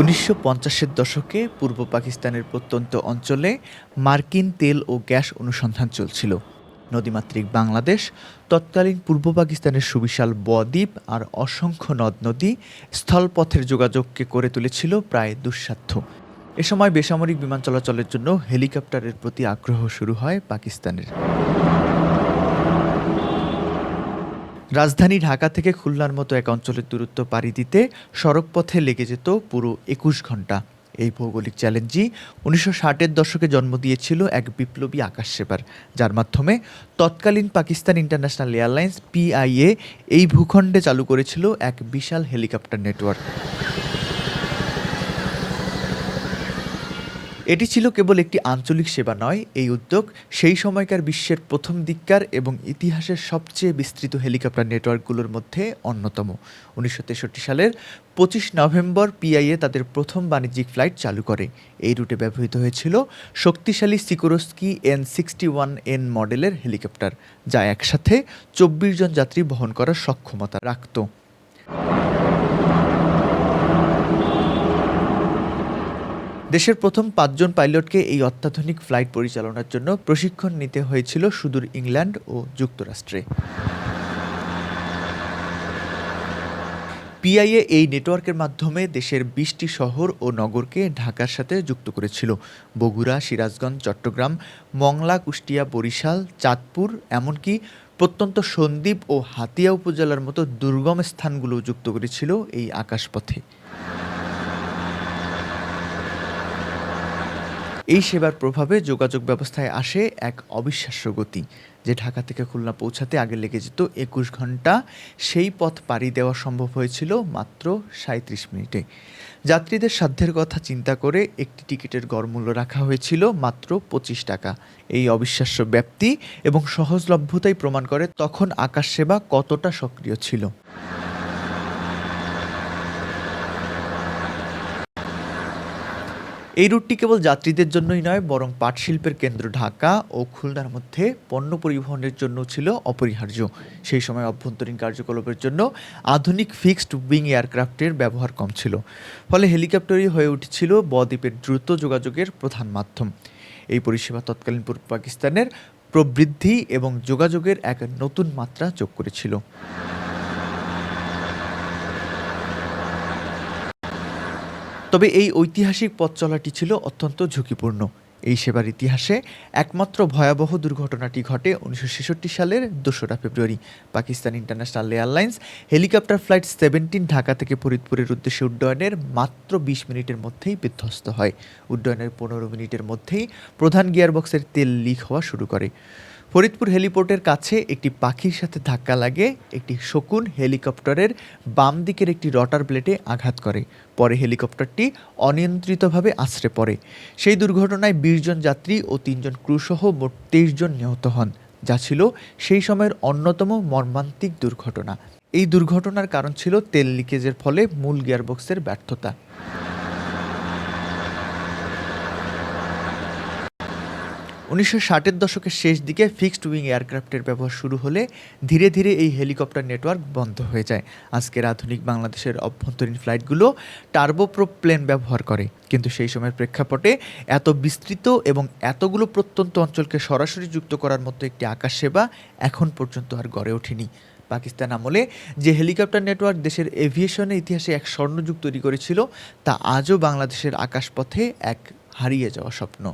উনিশশো পঞ্চাশের দশকে পূর্ব পাকিস্তানের প্রত্যন্ত অঞ্চলে মার্কিন তেল ও গ্যাস অনুসন্ধান চলছিল। নদীমাতৃক বাংলাদেশ, তৎকালীন পূর্ব পাকিস্তানের সুবিশাল বদ্বীপ আর অসংখ্য নদ নদী স্থলপথের যোগাযোগকে করে তুলেছিল প্রায় দুঃসাধ্য। এ সময় বেসামরিক বিমান চলাচলের জন্য হেলিকপ্টারের প্রতি আগ্রহ শুরু হয় পাকিস্তানের। রাজধানী ঢাকা থেকে খুলনার মতো এক অঞ্চলের দূরত্ব পাড়ি দিতে সড়কপথে লেগে যেত পুরো একুশ ঘণ্টা এই ভৌগোলিক চ্যালেঞ্জই উনিশশো ষাটের দশকে জন্ম দিয়েছিল এক বিপ্লবী আকাশ সেবার। যার মাধ্যমে তৎকালীন পাকিস্তান ইন্টারন্যাশনাল এয়ারলাইন্স পিআইএ এই ভূখণ্ডে চালু করেছিল এক বিশাল হেলিকপ্টার নেটওয়ার্ক। এটি ছিল কেবল একটি আঞ্চলিক সেবা নয়, এই উদ্যোগ সেই সময়কার বিশ্বের প্রথম দিককার এবং ইতিহাসের সবচেয়ে বিস্তৃত হেলিকপ্টার নেটওয়ার্কগুলোর মধ্যে অন্যতম। উনিশশো তেষট্টি সালের পঁচিশ নভেম্বর পিআইএ তাদের প্রথম বাণিজ্যিক ফ্লাইট চালু করে। এই রুটে ব্যবহৃত হয়েছিল শক্তিশালী Sikorsky N sixty one N মডেলের হেলিকপ্টার, যা একসাথে চব্বিশ জন যাত্রী বহন করার সক্ষমতা রাখত। দেশের প্রথম পাঁচজন পাইলটকে এই অত্যাধুনিক ফ্লাইট পরিচালনার জন্য প্রশিক্ষণ নিতে হয়েছিল সুদূর ইংল্যান্ড ও যুক্তরাষ্ট্রে। পিআইএ এই নেটওয়ার্কের মাধ্যমে দেশের বিশটি শহর ও নগরকে ঢাকার সাথে যুক্ত করেছিল। বগুড়া, সিরাজগঞ্জ, চট্টগ্রাম, মংলা, কুষ্টিয়া, বরিশাল, চাঁদপুর, এমনকি প্রত্যন্ত সন্দ্বীপ ও হাতিয়া উপজেলার মতো দুর্গম স্থানগুলো যুক্ত করেছিল এই আকাশপথে। এই সেবার প্রভাবে যোগাযোগ ব্যবস্থায় আসে এক অবিশ্বাস্য গতি, যে ঢাকা থেকে খুলনা পৌঁছাতে আগে লেগে যেত একুশ ঘণ্টা। সেই পথ পাড়ি দেওয়া সম্ভব হয়েছিল মাত্র সাঁত্রিশ মিনিটে। যাত্রীদের সাধ্যের কথা চিন্তা করে একটি টিকিটের গড়মূল্য রাখা হয়েছিল মাত্র পঁচিশ টাকা। এই অবিশ্বাস্য ব্যাপ্তি এবং সহজলভ্যতাই প্রমাণ করে তখন আকাশ সেবা কতটা সক্রিয় ছিল। এই রুটটি কেবল যাত্রীদের জন্যই নয়, বরং পাট শিল্পের কেন্দ্র ঢাকা ও খুলনার মধ্যে পণ্য পরিবহনের জন্য ছিল অপরিহার্য। সেই সময় অভ্যন্তরীণ কার্যকলাপের জন্য আধুনিক ফিক্সড উইং এয়ারক্রাফটের ব্যবহার কম ছিল। ফলে হেলিকপ্টারই হয়ে উঠেছিল বদ্বীপের দ্রুত যোগাযোগের প্রধান মাধ্যম। এই পরিষেবা তৎকালীন পূর্ব পাকিস্তানের প্রবৃদ্ধি এবং যোগাযোগের এক নতুন মাত্রা যোগ করেছিল। তবে এই ঐতিহাসিক পথ চলাটি ছিল অত্যন্ত ঝুঁকিপূর্ণ। এই সেবার ইতিহাসে একমাত্র ভয়াবহ দুর্ঘটনাটি ঘটে উনিশশো ছেষট্টি সালের দোসরা ফেব্রুয়ারি। Pakistan international airlines helicopter flight seventeen Dhaka থেকে ফরিদপুরের উদ্দেশ্যে উড্ডয়নের মাত্র বিশ মিনিটের মধ্যেই বিধ্বস্ত হয়। উড্ডয়নের পনেরো মিনিটের মধ্যেই প্রধান গিয়ারবক্সের তেল লিক হওয়া শুরু করে। ফরিদপুর হেলিপোর্টের কাছে একটি পাখির সাথে ধাক্কা লাগে, একটি শকুন হেলিকপ্টারের বাম দিকের একটি রটার প্লেটে আঘাত করে। পরে হেলিকপ্টারটি অনিয়ন্ত্রিতভাবে আশ্রে পড়ে। সেই দুর্ঘটনায় বিশ জন যাত্রী ও তিনজন ক্রুসহ মোট তেইশ জন নিহত হন, যা ছিল সেই সময়ের অন্যতম মর্মান্তিক দুর্ঘটনা। এই দুর্ঘটনার কারণ ছিল তেল লিকেজের ফলে মূল গিয়ারবক্সের ব্যর্থতা। উনিশশো ষাটের দশকের শেষ দিকে ফিক্সড উইং এয়ারক্রাফটের ব্যবহার শুরু হলে ধীরে ধীরে এই হেলিকপ্টার নেটওয়ার্ক বন্ধ হয়ে যায়। আজকের আধুনিক বাংলাদেশের অভ্যন্তরীণ ফ্লাইটগুলো টার্বোপ্রো প্লেন ব্যবহার করে। কিন্তু সেই সময়ের প্রেক্ষাপটে এত বিস্তৃত এবং এতগুলো প্রত্যন্ত অঞ্চলকে সরাসরি যুক্ত করার মতো একটি আকাশ সেবা এখন পর্যন্ত আর গড়ে ওঠেনি। পাকিস্তান আমলে যে হেলিকপ্টার নেটওয়ার্ক দেশের এভিয়েশনের ইতিহাসে এক স্বর্ণযুগ তৈরি করেছিল, তা আজও বাংলাদেশের আকাশপথে এক হারিয়ে যাওয়া স্বপ্ন।